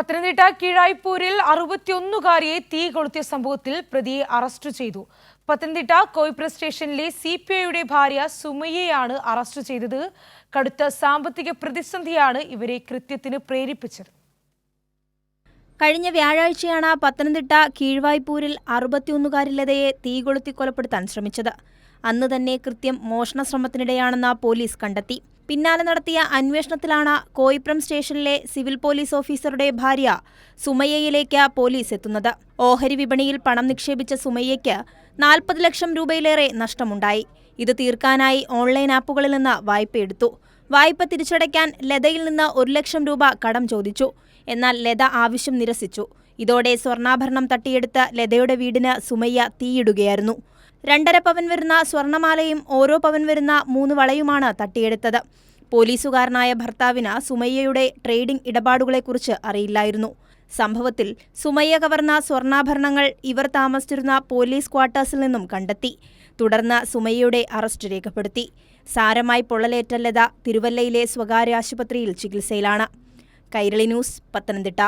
പത്തനംതിട്ട കീഴായ്പൂരിൽ അറുപത്തിയൊന്നുകാരിയെ തീ കൊളുത്തിയ സംഭവത്തിൽ പ്രതിയെ അറസ്റ്റ് ചെയ്തു. പത്തനംതിട്ട കോയിപ്ര സ്റ്റേഷനിലെ സി പി ഐയുടെ ഭാര്യ സുമയ്യയാണ് അറസ്റ്റ് ചെയ്തത്. കടുത്ത സാമ്പത്തിക പ്രതിസന്ധിയാണ് ഇവരെ കൃത്യത്തിന് പ്രേരിപ്പിച്ചത്. കഴിഞ്ഞ വ്യാഴാഴ്ചയാണ് പത്തനംതിട്ട കീഴ്വായ്പൂരിൽ അറുപത്തിയൊന്നുകാരിലതയെ തീ കൊളുത്തി കൊലപ്പെടുത്താൻ ശ്രമിച്ചത്. അന്ന് തന്നെ കൃത്യം മോഷണ ശ്രമത്തിനിടെയാണെന്ന് പോലീസ് കണ്ടെത്തി. പിന്നാലെ നടത്തിയ അന്വേഷണത്തിലാണ് കോയിപ്രം സ്റ്റേഷനിലെ സിവിൽ പോലീസ് ഓഫീസറുടെ ഭാര്യ സുമയ്യയിലേക്ക് പോലീസ് എത്തുന്നത്. ഓഹരി വിപണിയിൽ പണം നിക്ഷേപിച്ച സുമയ്യയ്ക്ക് നാൽപ്പത് ലക്ഷം രൂപയിലേറെ നഷ്ടമുണ്ടായി. ഇത് തീർക്കാനായി ഓൺലൈൻ ആപ്പുകളിൽ നിന്ന് വായ്പയെടുത്തു വായ്പ തിരിച്ചടയ്ക്കാൻ ലതയിൽ നിന്ന് ഒരു ലക്ഷം രൂപ കടം ചോദിച്ചു. എന്നാൽ ലത ആവശ്യം നിരസിച്ചു. ഇതോടെ സ്വർണാഭരണം തട്ടിയെടുത്ത ലതയുടെ വീടിന് സുമയ്യ തീയിടുകയായിരുന്നു. രണ്ടര പവൻ വരുന്ന സ്വർണമാലയും ഓരോ പവൻ വരുന്ന മൂന്ന് വളയുമാണ് തട്ടിയെടുത്തത്. പോലീസുകാരനായ ഭർത്താവിന് സുമയ്യയുടെ ട്രേഡിംഗ് ഇടപാടുകളെക്കുറിച്ച് അറിയില്ലായിരുന്നു. സംഭവത്തിൽ സുമയ്യ കവർന്ന സ്വർണാഭരണങ്ങൾ ഇവർ താമസിച്ചിരുന്ന പോലീസ് ക്വാർട്ടേഴ്സിൽ നിന്നും കണ്ടെത്തി. തുടർന്ന് സുമയ്യയുടെ അറസ്റ്റ് രേഖപ്പെടുത്തി. സാരമായി പൊള്ളലേറ്റ ലത തിരുവല്ലയിലെ സ്വകാര്യ ആശുപത്രിയിൽ ചികിത്സയിലാണ്. കൈരളി ന്യൂസ് പത്തനംതിട്ട.